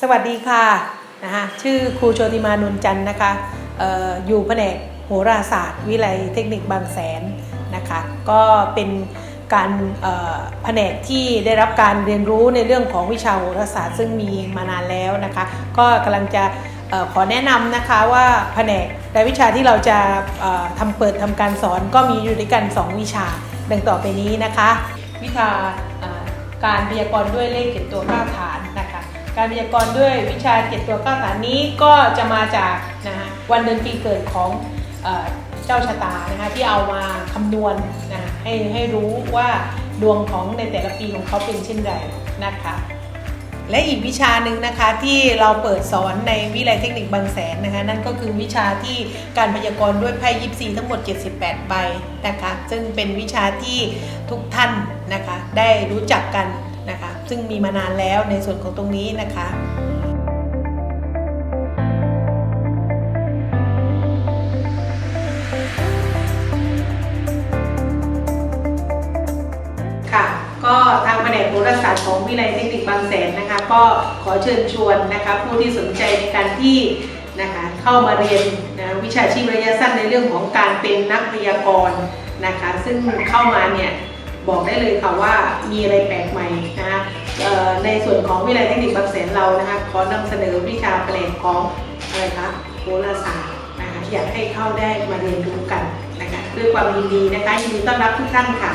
สวัสดีค่ะนะคะชื่อครูโชติมานนจันนะคะอออยู่แผนกโหราศาสตร์ วิไลเทคนิคบางแสนนะคะก็เป็นการแผนกที่ได้รับการเรียนรู้ในเรื่องของวิชาโหราศาสตร์ ซึ่งมีมานานแล้วนะคะ ก็กำลังจะออขอแนะนำนะคะว่าแผนกรายวิชาที่เราจะทำเปิดทำการสอนก็มีอยู่ด้วยกัน 2 วิชาดังต่อไปนี้นะคะ วิชาการพยากรณ์ด้วยเลขเจ็ดตัวเก้าฐาน การพยากรณ์ด้วยวิชาเจ็ดตัวเก้าฐานนี้ก็จะมาจากนะฮะวันเดือนปีเกิดของเอเจ้าชะตานะคะที่เอามาคำนวณนะให้ให้รู้ว่าดวงของในแต่ละปีของเขาเป็นเช่นไรนะคะและอีกวิชาหนึ่งนะคะที่เราเปิดสอนในวิทยาลัยเทคนิคบางแสนนะคะนั่นก็คือวิชาที่การพยากรณ์ด้วยไพ่ยิปซีทั้งหมด 78 ใบนะคะซึ่งเป็นวิชาที่ทุกท่านนะคะได้รู้จักกัน นะคะ ซึ่งมีมานานแล้วในส่วนของตรงนี้นะคะค่ะก็ทางแผนกโหราศาสตร์ของวิทยาลัยเทคนิคบางแสนนะคะ ก็ขอเชิญชวนนะคะผู้ที่สนใจในการที่นะคะเข้ามาเรียนนะวิชาชีพระยะสั้นในเรื่องของการเป็นนักพยากรณ์นะคะ ซึ่งเข้ามาเนี่ย บอกได้เลยค่ะว่ามีอะไรแปลกใหม่นะคะในส่วนของวิทยาลัยเทคนิคบางแสนเรานะคะขอนำเสนอวิชาแปลกของอะไรคะโหราศาสตร์นะคะอยากให้เข้าได้มาเรียนรู้กันนะคะด้วยความยินดีนะคะยินดีต้อนรับทุกท่านค่ะ